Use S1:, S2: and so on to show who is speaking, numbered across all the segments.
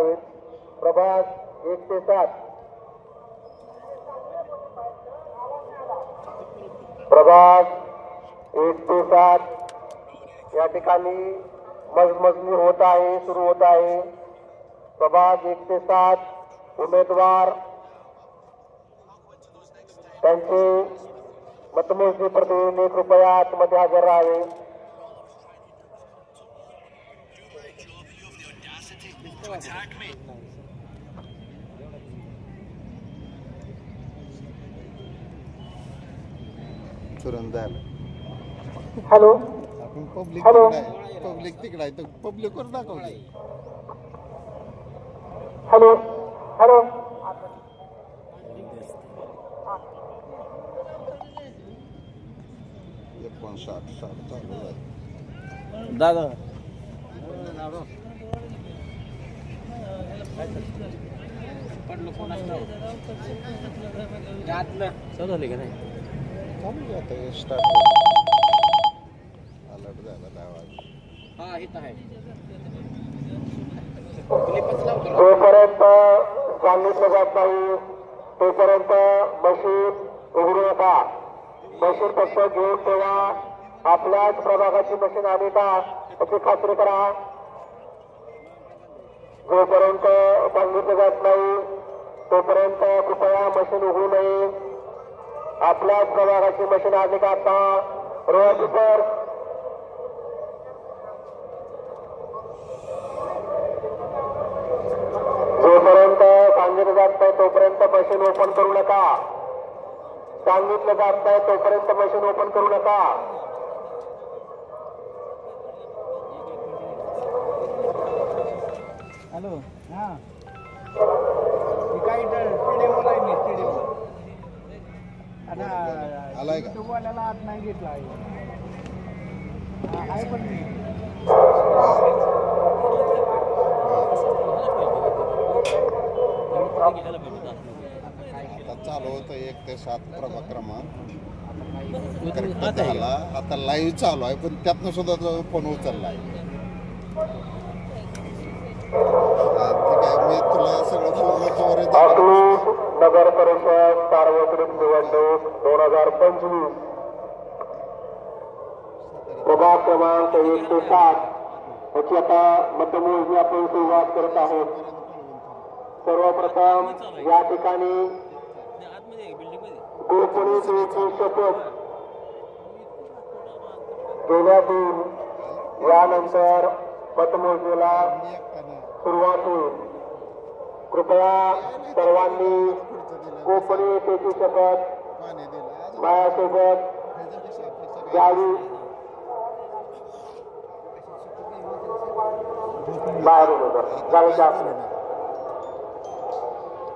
S1: आहेत प्रभाग एक ते सात. प्रभाग एक ते सात. या ठिकाणी मजमजनी होत आहे सुरू होत आहे. प्रभाग एक ते सात. उमेदवार त्यांचे मतमोजणी प्रतिनिधी कृपया आतमध्ये हजर राहावे.
S2: तुरंत झालं
S1: हॅलो.
S2: आपण पब्लिक पब्लिक तिकडे आहे तर पब्लिक वर दाखवते
S1: हॅलो. हॅलो.
S2: एकोणसाठ साठ चालू आहे
S3: दादा. चालू झाले का नाही?
S2: चालू आहे आता स्टार्ट अलर्ट झाला. दहा वाजता
S3: हा इथं आहे.
S1: जोपर्यंत सांगितलं जात नाही तोपर्यंत मशीन उघडू नका. मशीन फक्त घेऊन ठेवा. आपल्याच प्रभागाची मशीन आली का याची खात्री करा. जोपर्यंत सांगितलं जात नाही तोपर्यंत कृपया मशीन उघडू नये. आपल्याच प्रभागाची मशीन आली का आता? रोज सर जोपर्यंत सांगितलं जात नाही तोपर्यंत मशीन ओपन करू नका. सांगितलं जात नाही तोपर्यंत मशीन ओपन करू नका.
S4: हॅलो. हा. मी काय स्टेडियमवर आहे मी स्टेडियमवर आता
S2: आलाय का?
S4: युट्यूबवाल्याला आत नाही घेतला आहे. आहे पण मी.
S2: आता चालू होतं एक ते सात क्रमांक करेक्ट झाला. आता लाईव्ह चालू आहे पण त्यातनं सुद्धा तो फोन उचलला आहे हा, ठीक आहे मी तुला सगळं पूर्ण कव्हरेज
S1: अकलूज नगर परिषद सार्वत्रिक निवडणूक दोन हजार पंचवीस. प्रभाग क्रमांक एक ते सात. याची आता मतमोजणी आपण सुरुवात करत आहोत. सर्वप्रथम या ठिकाणी गोपनीयतेची शपथ देण्यात येईल यानंतर मतमोजणीला सुरुवात होईल. कृपया सर्वांनी गोपनीयतेची शपथ
S2: पाणी दिलं
S1: माझ्यासोबत घ्यावी बाहेरून उभं. जावेच्या आत.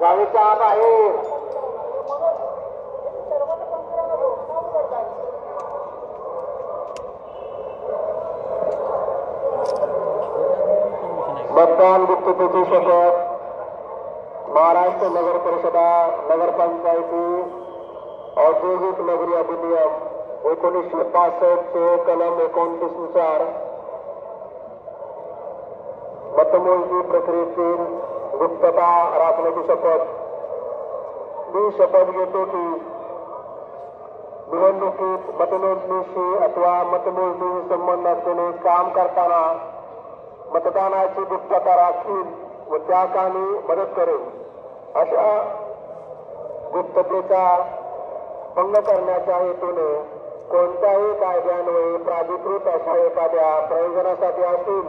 S1: जावेच्या आत आहे मतदान गुप्ततेची शपथ महाराष्ट्र नगर परिषदा नगरपंचायती औद्योगिक नगरी अधिनियम एकोणीसशे पासष्टचे कलम एकोणतीसनुसार मतमोजणी प्रक्रियेतील गुप्तता राखण्याची शपथ. मी शपथ घेतो की निवडणुकीत मतमोजणीशी अथवा मतमोजणी संबंध असलेले काम करताना मतदानाची गुप्तता राखील व त्या कामी मदत करेल अशा गुप्ततेचा भंग करण्याच्या हेतूने कोणत्याही कायद्यान्वये प्राधिकृत अशा एखाद्या प्रयोजनासाठी असतील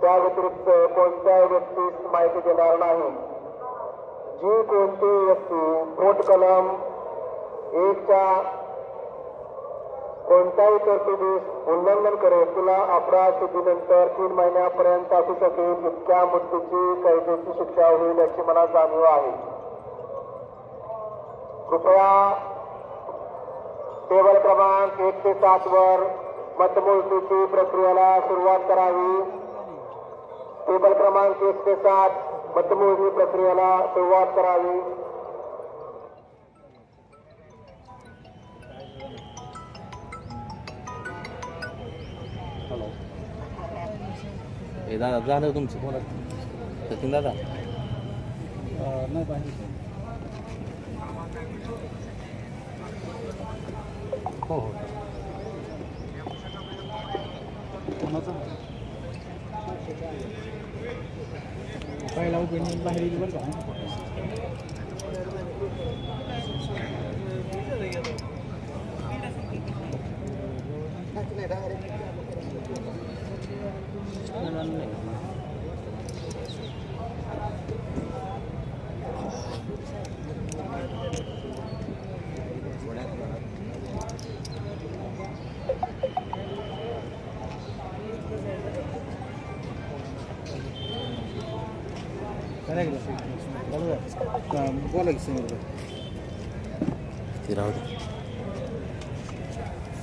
S1: त्या व्यतिरिक्त कोणत्याही व्यक्तीस माहिती देणार नाही. जी कोणती व्यक्ती पोट कलम एकच्या कोणत्याही तरतुदीस उल्लंघन करेल. तुला अपराध सिद्धीनंतर तीन महिन्यापर्यंत असू शकेल. इतक्या मृत्यूची कैदेची शिक्षा होईल याची मला जाणीव आहे. कृपया टेबल क्रमांक एक ते सात वर मतमोजणीची प्रक्रियेला सुरुवात करावी. टेबल क्रमांक एक ते सात मतमोजणी प्रक्रियेला सुरुवात करावी.
S3: हे दादा झालं तुमचं बोला सचिन दादा
S4: अं, नाही पाहिजे
S3: हो हो
S4: पहिला ओपिनियन बाहेर येईल बरं का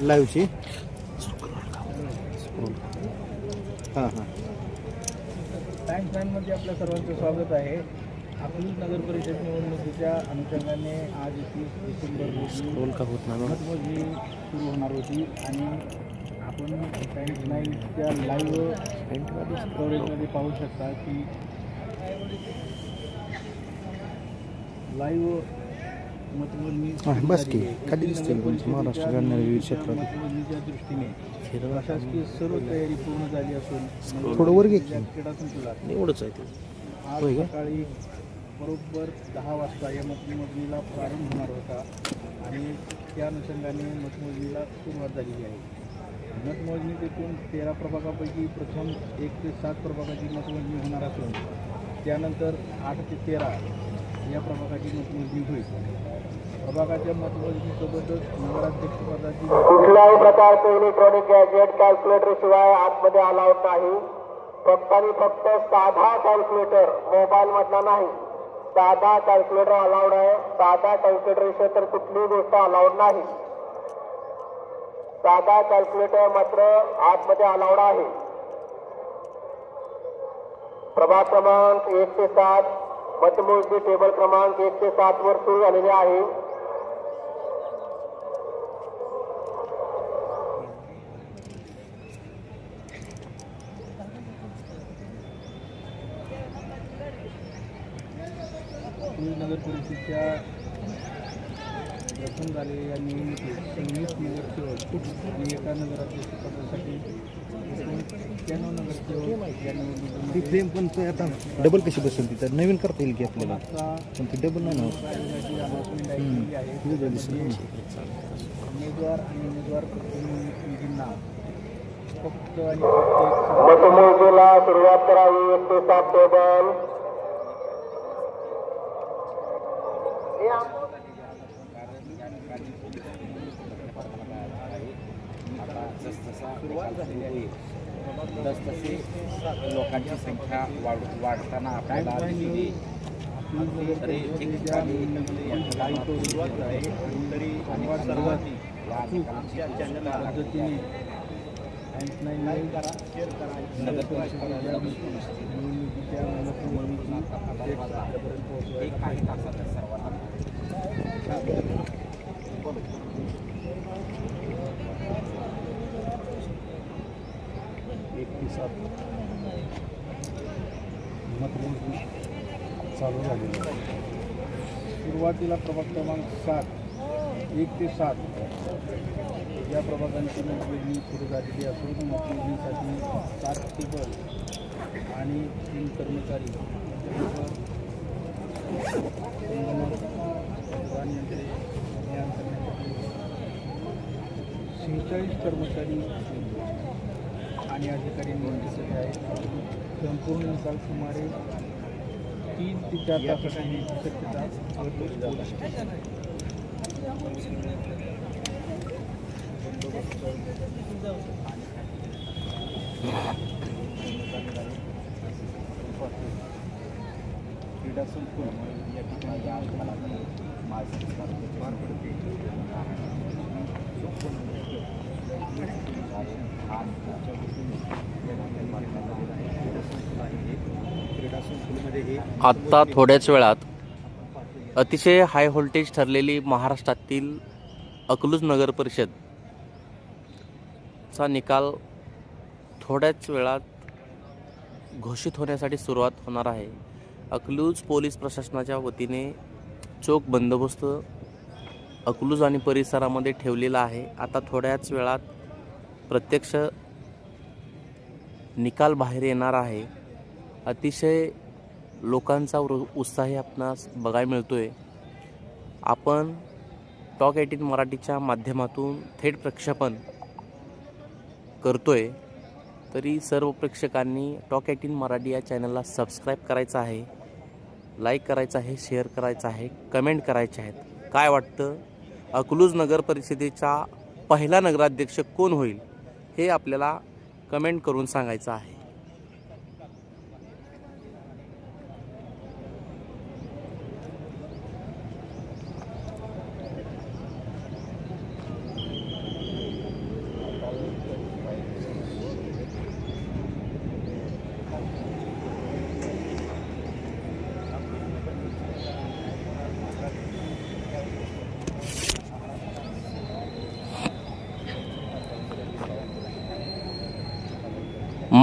S4: लाईव्हची हां हां. टाइम्स नाईनमध्ये आपल्या सर्वांचं स्वागत आहे. अकलूज नगर परिषद निवडणुकीच्या अनुषंगाने आज एकवीस डिसेंबर रोजी
S3: नाही
S4: मतमोजणी सुरू होणार होती आणि आपण टाइम्स नाईनच्या लाईव्ह कव्हरेजमध्ये पाहू शकता की लाईव्ह
S5: बस की. खाली दिसते महाराष्ट्र घडणाऱ्या विविध क्षेत्रात.
S4: मतमोजणीच्या दृष्टीने प्रशासकीय सर्व तयारी पूर्ण झाली असून
S5: थोडं वर घे
S3: एवढंच आहे ते?
S4: सकाळी बरोबर दहा वाजता या मतमोजणीला प्रारंभ होणार होता आणि त्या अनुषंगाने मतमोजणीला सुरुवात झालेली आहे मतमोजणीत एकूण तेरा प्रभागापैकी प्रथम एक ते सात प्रभागाची मतमोजणी होणार असून त्यानंतर आठ ते तेरा या प्रभागाची मतमोजणी होईल प्रभागाच्या मतमोजणीसोबतच नगराध्यक्षपदाची
S1: कुठल्याही प्रकारचे इलेक्ट्रॉनिक गॅजेट कॅल्क्युलेटर शिवाय आतमध्ये अलाउड नाही. फक्त आणि फक्त साधा कॅल्क्युलेटर मोबाईल मधला नाही. साधा कॅल्क्युलेटर अलाउड आहे. साधा कॅल्क्युलेटर विषय तर कुठलीही गोष्ट अलाउड नाही. साधा कॅल्क्युलेटर मात्र आतमध्ये अलाउड आहे. प्रभाग क्रमांक एक ते सात मतमोजणी टेबल क्रमांक एक ते सात वर सुरू झालेले आहे.
S4: नगर परिषदच्या प्रथम झालेल्या निवडणुकीत सव्वीस नगरसेवक आणि एका नगराध्यक्षपदासाठी एक्क्याण्णव नगरसेवक या
S5: ती
S4: निवडणुकीमध्ये
S5: फ्रेम पण तो आता डबल कशी बसेल ती तर नवीन करता येईल की आपल्याला पण ती डबल नाही ना होत.
S4: आयोगाची announcement ऐकलेली आहे.
S5: वेगळं दिसेल ना.
S4: उमेदवार आणि उमेदवार प्रतिनिधींना फक्त आणि फक्त एक
S1: मतमोजणीला सुरुवात करावी एक ते
S6: तसतशी लोकांची संख्या वाढ वाढताना आपल्याला
S4: सुरुवात आहे तरी सर्वांनी पद्धतीने निवडणुकीच्या
S6: काही तासात
S4: मतमोजणी चालू झालेली आहे सुरुवातीला प्रभाग क्रमांक सात एक ते सात. या प्रभागांची मतमोजणी सुरू झालेली असून मतमोजणीसाठी सात टेबल आणि तीन कर्मचारी. शेहेचाळीस कर्मचारी आणि अधिकारी निवडण्यासाठी आहेत. संपूर्ण निकाल सुमारे तीन ते चार होण्याची शक्यता
S6: क्रीडा संकुल या ठिकाणी
S3: आत्ता थोड्याच वेळात अतिशय हाय व्होल्टेज ठरलेली महाराष्ट्रातील अकलूज नगर परिषदचा निकाल थोड्याच वेळात घोषित होण्यासाठी सुरुवात होणार आहे. अकलूज पोलीस प्रशासनाच्या वतीने चोख बंदोबस्त अकलूज आणि परिसरामध्ये ठेवलेला आहे. आता थोड्याच वेळात प्रत्यक्ष निकाल बाहेर येणार आहे. अतिशय लोकांचा उत्साही आपणास बघायला आहे आपण टॉक एटीन मराठीच्या माध्यमातून थेट प्रक्षेपण करतो आहे तरी सर्व प्रेक्षकांनी टॉक एटीन मराठी या चॅनलला सबस्क्राईब करायचं आहे. लाईक करायचं आहे शेअर करायचं आहे कमेंट करायचे आहेत. काय वाटतं? अकलूज नगर परिषदेचा पहिला नगराध्यक्ष कोण होईल? हे आपल्याला कमेंट करून सांगायचं आहे.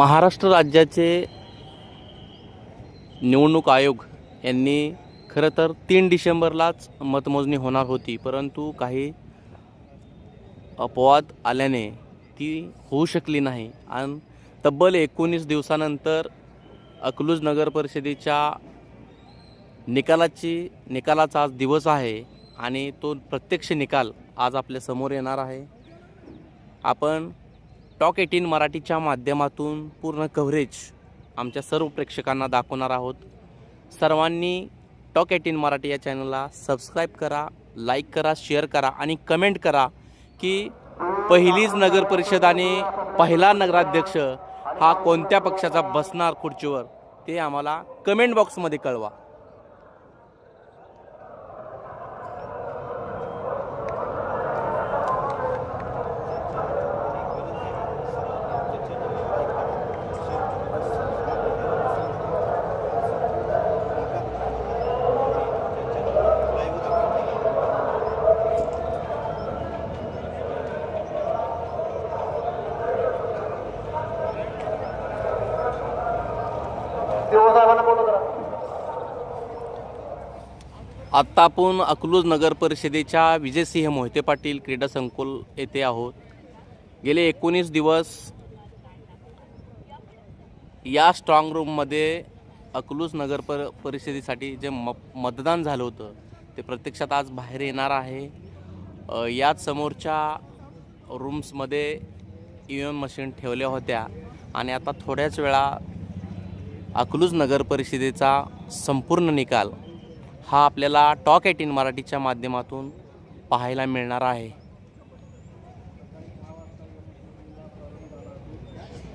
S3: महाराष्ट्र राज्याचे निवडणूक आयोग यांनी खरं तर तीन डिसेंबरलाच मतमोजणी होणार होती परंतु काही अपवाद आल्याने ती होऊ शकली नाही. आणि तब्बल एकोणीस दिवसानंतर अकलूज नगर परिषदेच्या निकालाची निकालाचा आज दिवस आहे आणि तो प्रत्यक्ष निकाल आज आपल्यासमोर येणार आहे. आपण टॉक एटीन मराठीच्या माध्यमातून पूर्ण कव्हरेज आमच्या सर्व प्रेक्षकांना दाखवणार आहोत. सर्वांनी टॉक एटीन मराठी या चॅनलला सबस्क्राईब करा लाईक करा शेअर करा आणि कमेंट करा की पहिलीच नगर परिषद आणि पहिला नगराध्यक्ष हा कोणत्या पक्षाचा बसणार खुर्चीवर ते आम्हाला कमेंट बॉक्समध्ये कळवा. आत्ता आपण अकलूज नगर परिषदेच्या विजयसिंह मोहिते पाटील क्रीडा संकुल येथे आहोत. गेले एकोणीस दिवस या स्ट्रॉंग रूममध्ये अकलूज नगर पर परिषदेसाठी जे म मतदान झालं होतं ते प्रत्यक्षात आज बाहेर येणार आहे. याच समोरच्या रूम्समध्ये ई एम मशीन ठेवल्या होत्या आणि आता थोड्याच वेळा अकलूज नगर परिषदेचा संपूर्ण निकाल हा आपल्याला टॉक एटीन मराठीच्या माध्यमातून पाहायला मिळणार आहे.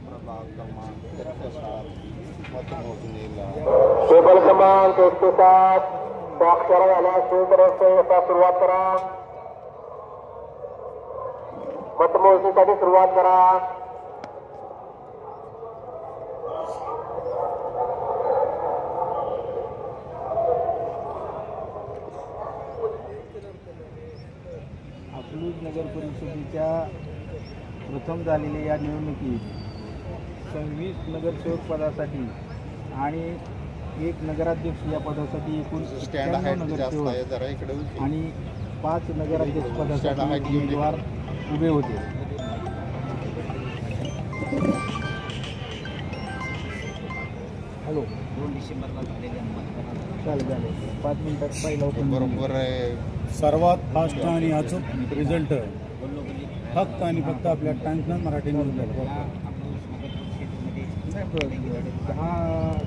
S2: प्रभाग क्रमांक एकशे सात.
S1: टेबल क्रमांक एकशे सात स्वाक्षर झाल्या सुरक्षा सुरुवात करा. मतमोजणीसाठी सुरुवात करा
S4: अकलूज नगर परिषदेच्या प्रथम झालेल्या या निवडणुकीत सव्वीस नगरसेवक पदासाठी आणि एक नगराध्यक्ष या पदासाठी एकूण नगरसेवक. आणि पाच नगराध्यक्ष पदासाठी. उमेदवार उभे होते. हॅलो.
S6: दोन डिसेंबरला झालेल्या मतदानात.
S4: चालेल चालेल. पाच मिनिटात पहिला
S2: बरोबर आहे.
S5: सर्वात फास्ट आणि अचूक रिझल्ट फक्त आणि फक्त आपल्या टाइम्स मराठी न्यूजला
S4: दहा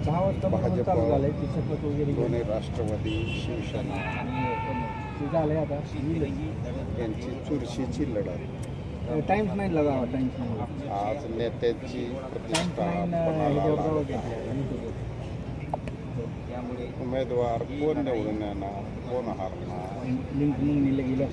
S4: दहा वाजता
S2: भाजप,
S4: चालू झालंय ते शपथ वगैरे घेऊन.
S2: दोन्ही राष्ट्रवादी शिवसेना
S4: ते झालंय आता
S2: यांची चुरशीची लढत.
S4: टाइम्स नाईनला जावा टाइम्स नाईन
S2: आज नेत्याची
S4: टाइम्स नाईन
S2: उमेदवार कोण निवडून येणार? कोण हारणार?
S4: limp mong nilagila